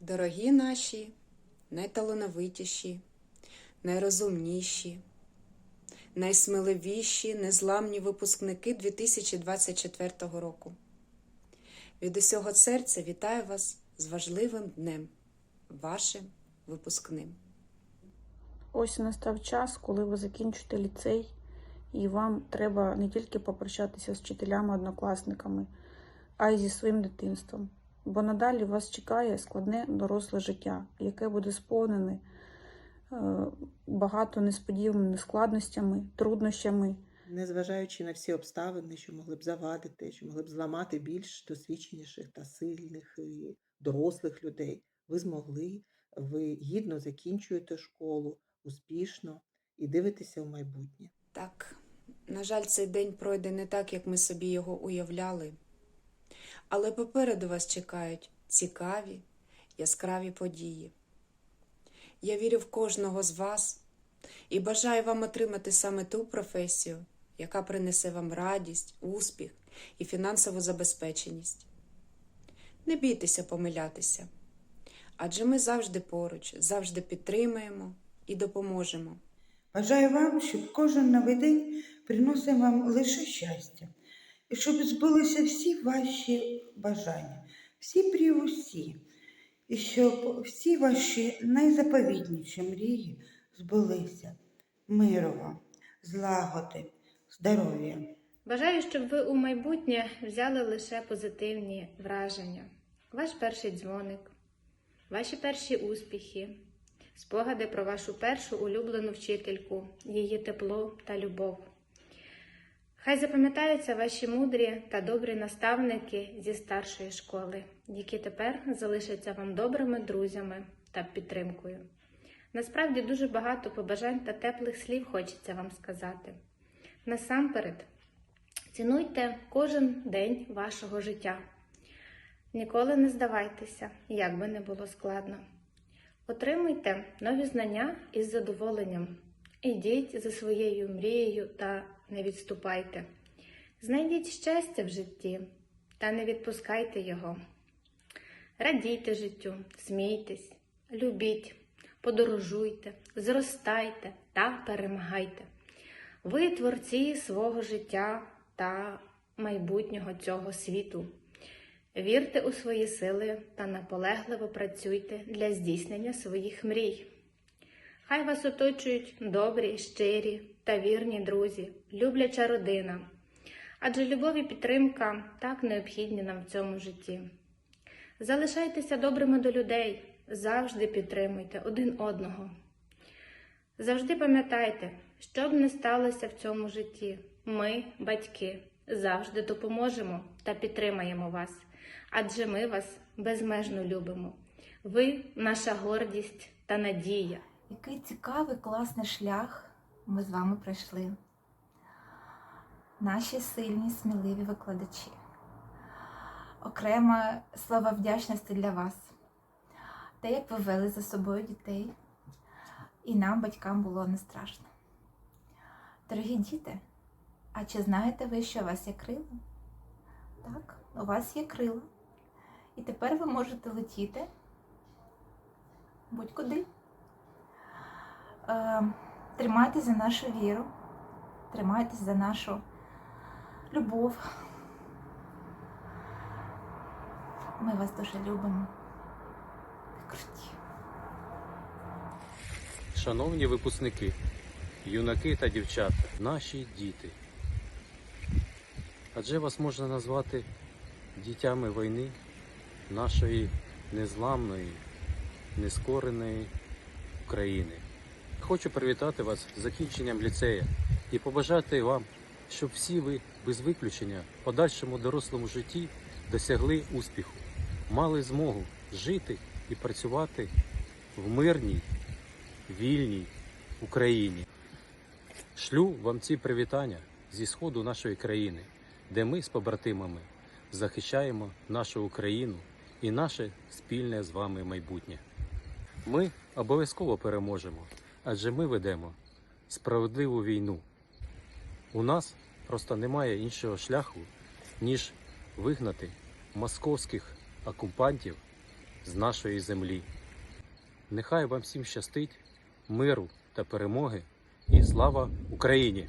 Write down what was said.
Дорогі наші, найталановитіші, найрозумніші, найсміливіші, незламні випускники 2024 року. Від усього серця вітаю вас з важливим днем, вашим випускним. Ось настав час, коли ви закінчите ліцей, і вам треба не тільки попрощатися з вчителями, однокласниками, а й зі своїм дитинством. Бо надалі вас чекає складне доросле життя, яке буде сповнене е, багато несподіваними складностями, труднощами. Незважаючи на всі обставини, що могли б завадити, що могли б зламати більш досвідченіших та сильних і дорослих людей, ви змогли, ви гідно закінчуєте школу, успішно і дивитеся в майбутнє. Так, на жаль, цей день пройде не так, як ми собі його уявляли. Але попереду вас чекають цікаві, яскраві події. Я вірю в кожного з вас і бажаю вам отримати саме ту професію, яка принесе вам радість, успіх і фінансову забезпеченість. Не бійтеся помилятися, адже ми завжди поруч, завжди підтримаємо і допоможемо. Бажаю вам, щоб кожен новий день приносив вам лише щастя, і щоб збулися всі ваші бажання, всі прі усі, і щоб всі ваші найзаповітніші мрії збулися. Миру вам, злагоди, здоров'я. Бажаю, щоб ви у майбутнє взяли лише позитивні враження. Ваш перший дзвоник, ваші перші успіхи, спогади про вашу першу улюблену вчительку, її тепло та любов. Хай запам'ятаються ваші мудрі та добрі наставники зі старшої школи, які тепер залишаться вам добрими друзями та підтримкою. Насправді дуже багато побажань та теплих слів хочеться вам сказати. Насамперед, цінуйте кожен день вашого життя. Ніколи не здавайтеся, як би не було складно. Отримуйте нові знання із задоволенням. Ідіть за своєю мрією та не відступайте. Знайдіть щастя в житті та не відпускайте його. Радійте життю, смійтесь, любіть, подорожуйте, зростайте та перемагайте. Ви творці свого життя та майбутнього цього світу. Вірте у свої сили та наполегливо працюйте для здійснення своїх мрій. Хай вас оточують добрі, щирі та вірні друзі, любляча родина. Адже любов і підтримка так необхідні нам в цьому житті. Залишайтеся добрими до людей, завжди підтримуйте один одного. Завжди пам'ятайте, що б не сталося в цьому житті, ми, батьки, завжди допоможемо та підтримаємо вас, адже ми вас безмежно любимо. Ви наша гордість та надія. Який цікавий, класний шлях ми з вами пройшли. Наші сильні, сміливі викладачі. Окрема слова вдячності для вас. Те, як ви вели за собою дітей, і нам, батькам, було не страшно. Дорогі діти, а чи знаєте ви, що у вас є крила? Так, у вас є крила. І тепер ви можете летіти будь-куди. Е, Тримайтесь за нашу віру, тримайтесь за нашу любов. Ми вас дуже любимо. Круті. Шановні випускники, юнаки та дівчата, наші діти. Адже вас можна назвати дітями війни нашої незламної, нескореної України. Хочу привітати вас з закінченням ліцея і побажати вам, щоб всі ви без виключення в подальшому дорослому житті досягли успіху, мали змогу жити і працювати в мирній, вільній Україні. Шлю вам ці привітання зі сходу нашої країни, де ми з побратимами захищаємо нашу Україну і наше спільне з вами майбутнє. Ми обов'язково переможемо, адже ми ведемо справедливу війну. У нас просто немає іншого шляху, ніж вигнати московських окупантів з нашої землі. Нехай вам всім щастить, миру та перемоги, і слава Україні!